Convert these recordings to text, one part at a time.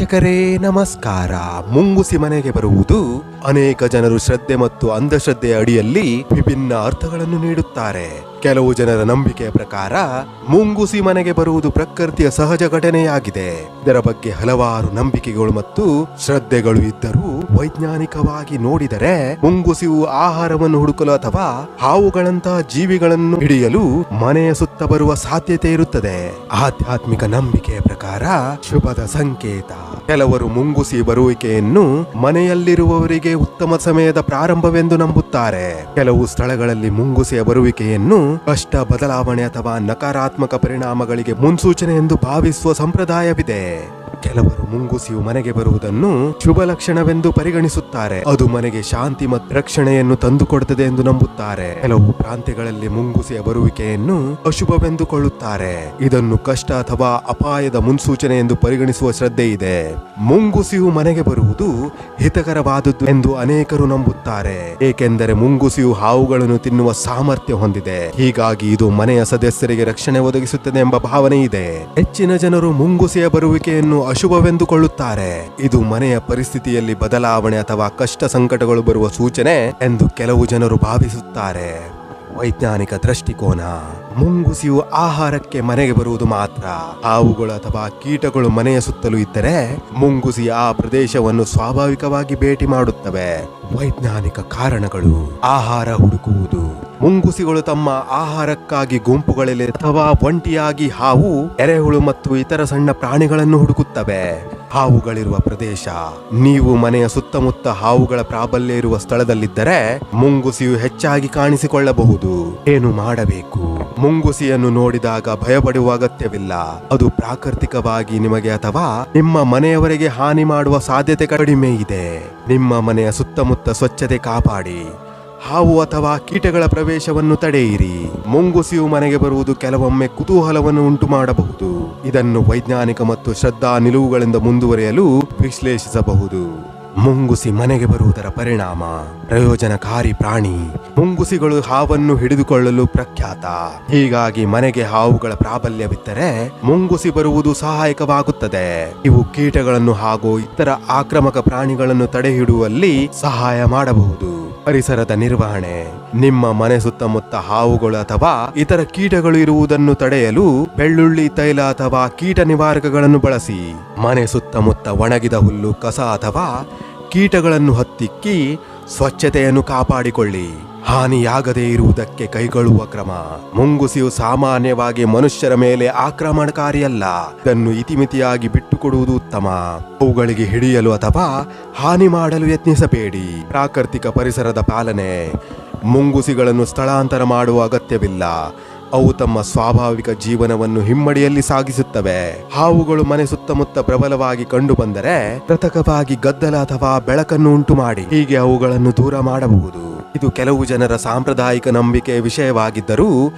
ವೀಕ್ಷಕರೇ ನಮಸ್ಕಾರ. ಮುಂಗುಸಿ ಮನೆಗೆ ಬರುವುದು ಅನೇಕ ಜನರು ಶ್ರದ್ಧೆ ಮತ್ತು ಅಂಧಶ್ರದ್ಧೆಯ ಅಡಿಯಲ್ಲಿ ವಿಭಿನ್ನ ಅರ್ಥಗಳನ್ನು ನೀಡುತ್ತಾರೆ. ಕೆಲವು ಜನರ ನಂಬಿಕೆಯ ಪ್ರಕಾರ, ಮುಂಗುಸಿ ಮನೆಗೆ ಬರುವುದು ಪ್ರಕೃತಿಯ ಸಹಜ ಘಟನೆಯಾಗಿದೆ. ಇದರ ಬಗ್ಗೆ ಹಲವಾರು ನಂಬಿಕೆಗಳು ಮತ್ತು ಶ್ರದ್ಧೆಗಳು ಇದ್ದರೂ ವೈಜ್ಞಾನಿಕವಾಗಿ ನೋಡಿದರೆ, ಮುಂಗುಸಿಯು ಆಹಾರವನ್ನು ಹುಡುಕಲು ಅಥವಾ ಹಾವುಗಳಂತಹ ಜೀವಿಗಳನ್ನು ಹಿಡಿಯಲು ಮನೆಯ ಸುತ್ತ ಬರುವ ಸಾಧ್ಯತೆ ಇರುತ್ತದೆ. ಆಧ್ಯಾತ್ಮಿಕ ನಂಬಿಕೆಯ ಪ್ರಕಾರ ಶುಭದ ಸಂಕೇತ. ಕೆಲವರು ಮುಂಗುಸಿ ಬರುವಿಕೆಯನ್ನು ಮನೆಯಲ್ಲಿರುವವರಿಗೆ ಉತ್ತಮ ಸಮಯದ ಪ್ರಾರಂಭವೆಂದು ನಂಬುತ್ತಾರೆ. ಕೆಲವು ಸ್ಥಳಗಳಲ್ಲಿ ಮುಂಗುಸಿಯ ಬರುವಿಕೆಯನ್ನು ಕಷ್ಟ, ಬದಲಾವಣೆ ಅಥವಾ ನಕಾರಾತ್ಮಕ ಪರಿಣಾಮಗಳಿಗೆ ಮುನ್ಸೂಚನೆ ಎಂದು ಭಾವಿಸುವ ಸಂಪ್ರದಾಯವಿದೆ. ಕೆಲವರು ಮುಂಗುಸಿಯು ಮನೆಗೆ ಬರುವುದನ್ನು ಶುಭ ಲಕ್ಷಣವೆಂದು ಪರಿಗಣಿಸುತ್ತಾರೆ. ಅದು ಮನೆಗೆ ಶಾಂತಿ ಮತ್ತು ರಕ್ಷಣೆಯನ್ನು ತಂದುಕೊಡುತ್ತದೆ ಎಂದು ನಂಬುತ್ತಾರೆ. ಕೆಲವು ಪ್ರಾಂತ್ಯಗಳಲ್ಲಿ ಮುಂಗುಸಿಯ ಬರುವಿಕೆಯನ್ನು ಅಶುಭವೆಂದುಕೊಳ್ಳುತ್ತಾರೆ ಇದನ್ನು ಕಷ್ಟ ಅಥವಾ ಅಪಾಯದ ಮುನ್ಸೂಚನೆ ಎಂದು ಪರಿಗಣಿಸುವ ಶ್ರದ್ಧೆ ಇದೆ. ಮುಂಗುಸಿಯು ಮನೆಗೆ ಬರುವುದು ಹಿತಕರವಾದದ್ದು ಎಂದು ಅನೇಕರು ನಂಬುತ್ತಾರೆ. ಏಕೆಂದರೆ ಮುಂಗುಸಿಯು ಹಾವುಗಳನ್ನು ತಿನ್ನುವ ಸಾಮರ್ಥ್ಯ ಹೊಂದಿದೆ. ಹೀಗಾಗಿ ಇದು ಮನೆಯ ಸದಸ್ಯರಿಗೆ ರಕ್ಷಣೆ ಒದಗಿಸುತ್ತದೆ ಎಂಬ ಭಾವನೆ ಇದೆ. ಹೆಚ್ಚಿನ ಜನರು ಮುಂಗುಸಿಯ ಬರುವಿಕೆಯನ್ನು ಅಶುಭವೆಂದುಕೊಳ್ಳುತ್ತಾರೆ. ಇದು ಮನೆಯ ಪರಿಸ್ಥಿತಿಯಲ್ಲಿ ಬದಲಾವಣೆ ಅಥವಾ ಕಷ್ಟ ಸಂಕಟಗಳು ಬರುವ ಸೂಚನೆ ಎಂದು ಕೆಲವು ಜನರು ಭಾವಿಸುತ್ತಾರೆ. ವೈಜ್ಞಾನಿಕ ದೃಷ್ಟಿಕೋನ. ಮುಂಗುಸಿಯು ಆಹಾರಕ್ಕೆ ಮನೆಗೆ ಬರುವುದು ಮಾತ್ರ. ಹಾವುಗಳು ಅಥವಾ ಕೀಟಗಳು ಮನೆಯ ಸುತ್ತಲೂ ಇದ್ದರೆ ಮುಂಗುಸಿ ಆ ಪ್ರದೇಶವನ್ನು ಸ್ವಾಭಾವಿಕವಾಗಿ ಭೇಟಿ ಮಾಡುತ್ತವೆ. ವೈಜ್ಞಾನಿಕ ಕಾರಣಗಳು. ಆಹಾರ ಹುಡುಕುವುದು. ಮುಂಗುಸಿಗಳು ತಮ್ಮ ಆಹಾರಕ್ಕಾಗಿ ಗುಂಪುಗಳಲ್ಲಿ ಅಥವಾ ಒಂಟಿಯಾಗಿ ಹಾವು, ಎರೆಹುಳು ಮತ್ತು ಇತರ ಸಣ್ಣ ಪ್ರಾಣಿಗಳನ್ನು ಹುಡುಕುತ್ತವೆ. ಹಾವುಗಳಿರುವ ಪ್ರದೇಶ. ನೀವು ಮನೆಯ ಸುತ್ತಮುತ್ತ ಹಾವುಗಳ ಪ್ರಾಬಲ್ಯ ಇರುವ ಸ್ಥಳದಲ್ಲಿದ್ದರೆ ಮುಂಗುಸಿಯು ಹೆಚ್ಚಾಗಿ ಕಾಣಿಸಿಕೊಳ್ಳಬಹುದು. ಏನು ಮಾಡಬೇಕು? ಮುಂಗುಸಿಯನ್ನು ನೋಡಿದಾಗ ಭಯಪಡುವ ಅಗತ್ಯವಿಲ್ಲ. ಅದು ಪ್ರಾಕೃತಿಕವಾಗಿ ನಿಮಗೆ ಅಥವಾ ನಿಮ್ಮ ಮನೆಯವರಿಗೆ ಹಾನಿ ಮಾಡುವ ಸಾಧ್ಯತೆ ಕಡಿಮೆ ಇದೆ. ನಿಮ್ಮ ಮನೆಯ ಸುತ್ತಮುತ್ತ ಸ್ವಚ್ಛತೆ ಕಾಪಾಡಿ. ಹಾವು ಅಥವಾ ಕೀಟಗಳ ಪ್ರವೇಶವನ್ನು ತಡೆಯಿರಿ. ಮುಂಗುಸಿಯು ಮನೆಗೆ ಬರುವುದು ಕೆಲವೊಮ್ಮೆ ಕುತೂಹಲವನ್ನು ಉಂಟು ಮಾಡಬಹುದು ಇದನ್ನು ವೈಜ್ಞಾನಿಕ ಮತ್ತು ಶ್ರದ್ಧಾ ನಿಲುವುಗಳಿಂದ ಮುಂದುವರಿಯಲು ವಿಶ್ಲೇಷಿಸಬಹುದು. ಮುಂಗುಸಿ ಮನೆಗೆ ಬರುವುದರ ಪರಿಣಾಮ, ಪ್ರಯೋಜನಕಾರಿ ಪ್ರಾಣಿ. ಮುಂಗುಸಿಗಳು ಹಾವನ್ನು ಹಿಡಿದುಕೊಳ್ಳಲು ಪ್ರಖ್ಯಾತ. ಹೀಗಾಗಿ ಮನೆಗೆ ಹಾವುಗಳ ಪ್ರಾಬಲ್ಯವಿದ್ದರೆ ಮುಂಗುಸಿ ಬರುವುದು ಸಹಾಯಕವಾಗುತ್ತದೆ. ಇವು ಕೀಟಗಳನ್ನು ಹಾಗೂ ಇತರ ಆಕ್ರಮಕ ಪ್ರಾಣಿಗಳನ್ನು ತಡೆಹಿಡುವಲ್ಲಿ ಸಹಾಯ ಮಾಡಬಹುದು. ಪರಿಸರದ ನಿರ್ವಹಣೆ, ನಿಮ್ಮ ಮನೆ ಸುತ್ತಮುತ್ತ ಹಾವುಗಳು ಅಥವಾ ಇತರ ಕೀಟಗಳು ಇರುವುದನ್ನು ತಡೆಯಲು ಬೆಳ್ಳುಳ್ಳಿ ತೈಲ ಅಥವಾ ಕೀಟ ನಿವಾರಕಗಳನ್ನು ಬಳಸಿ. ಮನೆ ಸುತ್ತಮುತ್ತ ಒಣಗಿದ ಹುಲ್ಲು, ಕಸ ಅಥವಾ ಕೀಟಗಳನ್ನು ಹತ್ತಿಕ್ಕಿ ಸ್ವಚ್ಛತೆಯನ್ನು ಕಾಪಾಡಿಕೊಳ್ಳಿ. ಹಾನಿಯಾಗದೇ ಇರುವುದಕ್ಕೆ ಕೈಗೊಳ್ಳುವ ಕ್ರಮ. ಮುಂಗುಸಿಯು ಸಾಮಾನ್ಯವಾಗಿ ಮನುಷ್ಯರ ಮೇಲೆ ಆಕ್ರಮಣಕಾರಿಯಲ್ಲ. ಇದನ್ನು ಇತಿಮಿತಿಯಾಗಿ ಬಿಟ್ಟುಕೊಡುವುದು ಉತ್ತಮ. ಅವುಗಳಿಗೆ ಹಿಡಿಯಲು ಅಥವಾ ಹಾನಿ ಮಾಡಲು ಯತ್ನಿಸಬೇಡಿ. ಪ್ರಾಕೃತಿಕ ಪರಿಸರದ ಪಾಲನೆ. ಮುಂಗುಸಿಗಳನ್ನು ಸ್ಥಳಾಂತರ ಮಾಡುವ ಅಗತ್ಯವಿಲ್ಲ. ಅವು ತಮ್ಮ ಸ್ವಾಭಾವಿಕ ಜೀವನವನ್ನು ಹಿಮ್ಮಡಿಯಲ್ಲಿ ಸಾಗಿಸುತ್ತವೆ. ಹಾವುಗಳು ಮನೆ ಸುತ್ತಮುತ್ತ ಪ್ರಬಲವಾಗಿ ಕಂಡುಬಂದರೆ ಕೃತಕವಾಗಿ ಗದ್ದಲ ಅಥವಾ ಬೆಳಕನ್ನು ಉಂಟು ಮಾಡಿ ಹೀಗೆ ಅವುಗಳನ್ನು ದೂರ ಮಾಡಬಹುದು. ಇದು ಕೆಲವು ಜನರ ಸಾಂಪ್ರದಾಯಿಕ ನಂಬಿಕೆ ವಿಷಯವಾಗಿದ್ದರೂ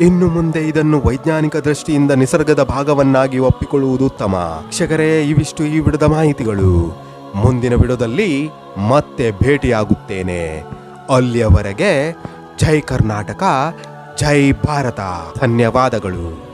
ಇನ್ನು ಮುಂದೆ ಇದನ್ನು ವೈಜ್ಞಾನಿಕ ದೃಷ್ಟಿಯಿಂದ ನಿಸರ್ಗದ ಭಾಗವನ್ನಾಗಿ ಒಪ್ಪಿಕೊಳ್ಳುವುದು ಉತ್ತಮ. ಶಿಕ್ಷಕರೇ, ಇವಿಷ್ಟು ಈ ವಿಡದ ಮಾಹಿತಿಗಳು. ಮುಂದಿನ ವಿಡದಲ್ಲಿ ಮತ್ತೆ ಭೇಟಿಯಾಗುತ್ತೇನೆ. ಅಲ್ಲಿಯವರೆಗೆ ಜೈ ಕರ್ನಾಟಕ ಜೈ ಭಾರತ. ಧನ್ಯವಾದಗಳು.